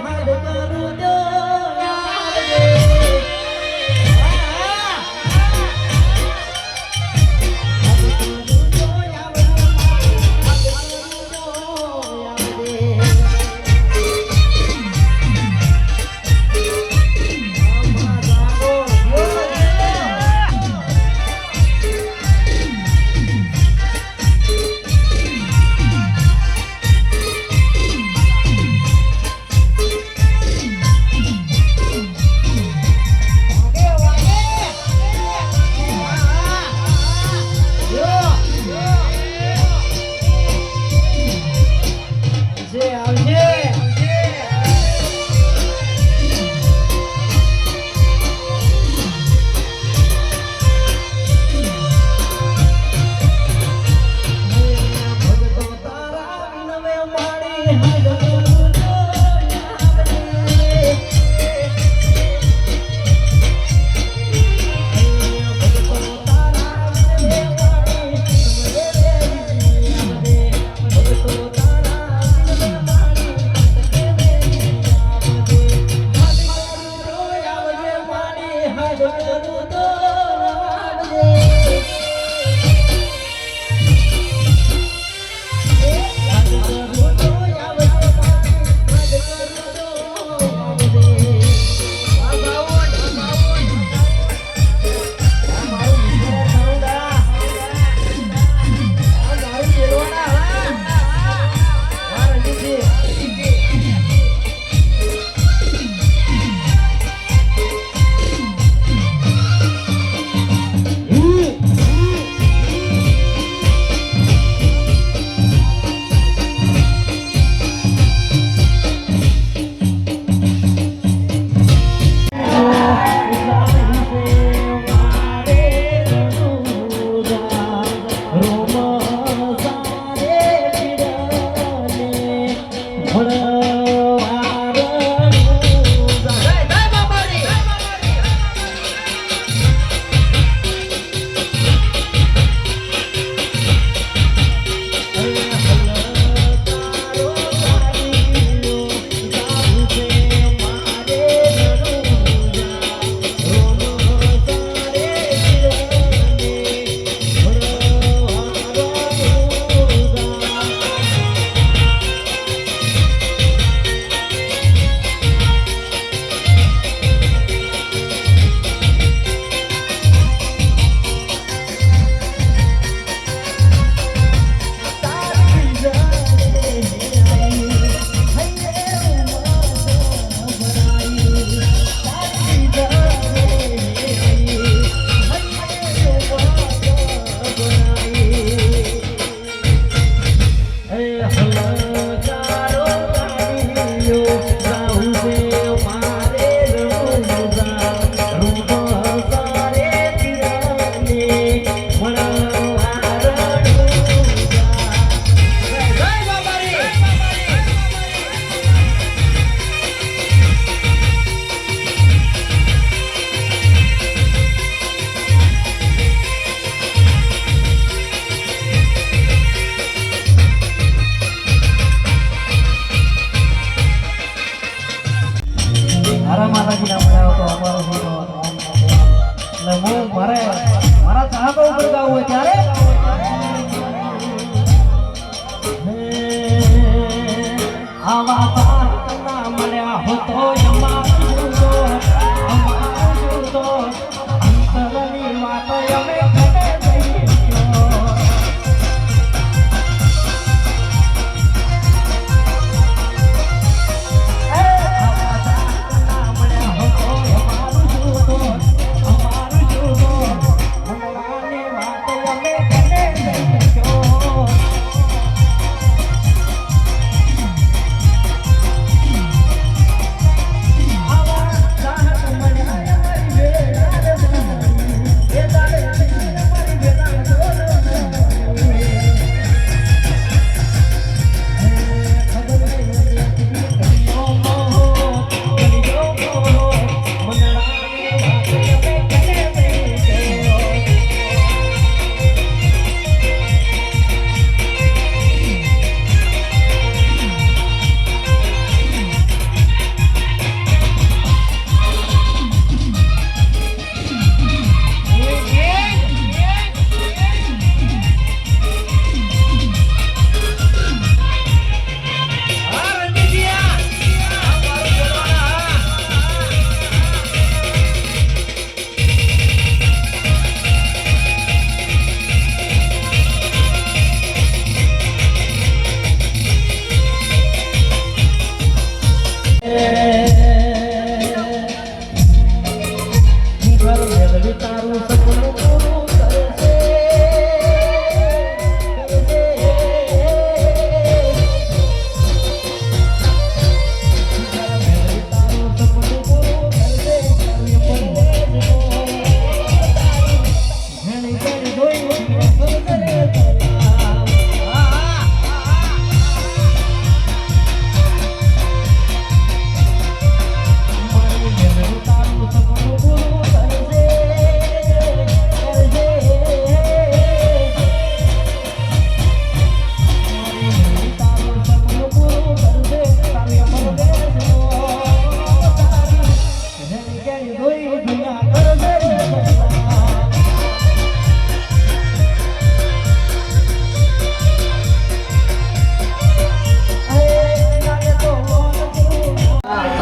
no es.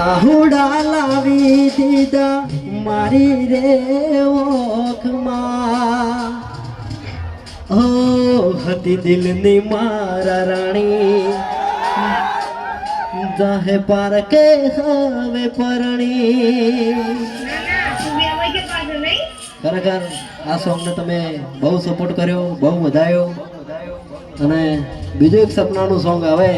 આહુડા લાવી દીધા મારી રે ઓખમાં. ઓ હતી દિલની મારા રાણી. જાહે પાર કે હવે પરણી. ખરેખર આ સોંગને તમે બહુ સપોર્ટ કર્યો, બહુ વધાયો અને બીજું એક સપનાનું સોંગ આવે.